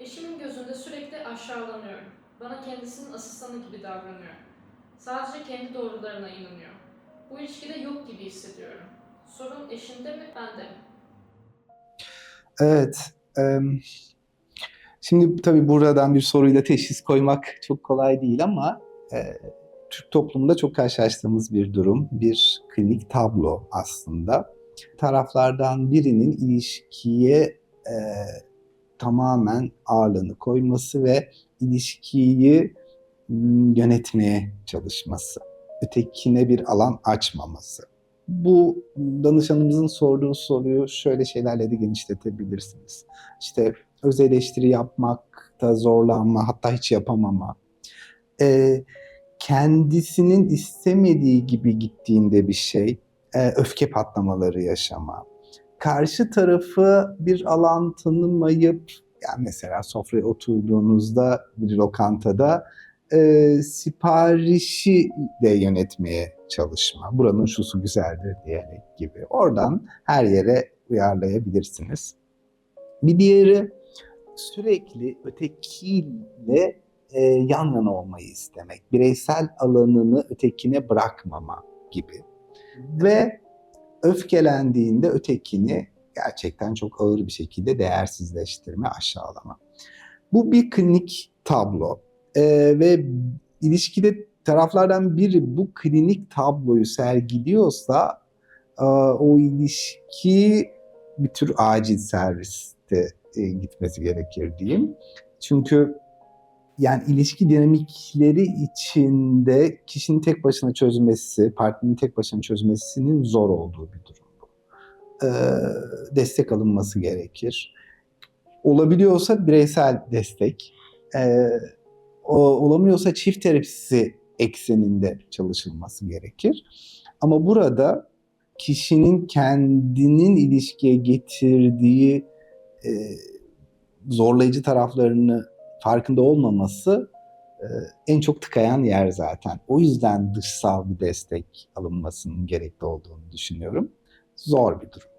Eşimin gözünde sürekli aşağılanıyorum. Bana kendisinin asistanı gibi davranıyor. Sadece kendi doğrularına inanıyor. Bu ilişkide yok gibi hissediyorum. Sorun eşimde mi, bende mi? Evet. em, Şimdi tabii buradan bir soruyla teşhis koymak çok kolay değil ama e, Türk toplumunda çok karşılaştığımız bir durum, bir klinik tablo aslında. Taraflardan birinin ilişkiye e, tamamen ağırlığını koyması ve ilişkiyi m, yönetmeye çalışması, ötekine bir alan açmaması. Bu danışanımızın sorduğu soruyu şöyle şeylerle de genişletebilirsiniz. İşte öz eleştiri yapmakta zorlanma, hatta hiç yapamama. Ee, kendisinin istemediği gibi gittiğinde bir şey, e, öfke patlamaları yaşama. Karşı tarafı bir alan tanımayıp, yani mesela sofraya oturduğunuzda bir lokantada e, siparişi de yönetmeye çalışma. Buranın şusu güzeldir diyerek gibi. Oradan her yere uyarlayabilirsiniz. Bir diğeri sürekli ötekiyle e, yan yana olmayı istemek. Bireysel alanını ötekine bırakmama gibi. Ve öfkelendiğinde ötekini gerçekten çok ağır bir şekilde değersizleştirme, aşağılama. Bu bir klinik tablo. E, ve ilişkide taraflardan biri bu klinik tabloyu sergiliyorsa e, o ilişki bir tür acil serviste e, gitmesi gerekir diyeyim. Çünkü yani ilişki dinamikleri içinde kişinin tek başına çözmesi, partnerin tek başına çözmesinin zor olduğu bir durum bu. Ee, destek alınması gerekir. Olabiliyorsa bireysel destek, ee, olamıyorsa çift terapisi ekseninde çalışılması gerekir. Ama burada kişinin kendinin ilişkiye getirdiği e, zorlayıcı taraflarını farkında olmaması e, en çok tıkayan yer zaten. O yüzden dışsal bir destek alınmasının gerekli olduğunu düşünüyorum. Zor bir durum.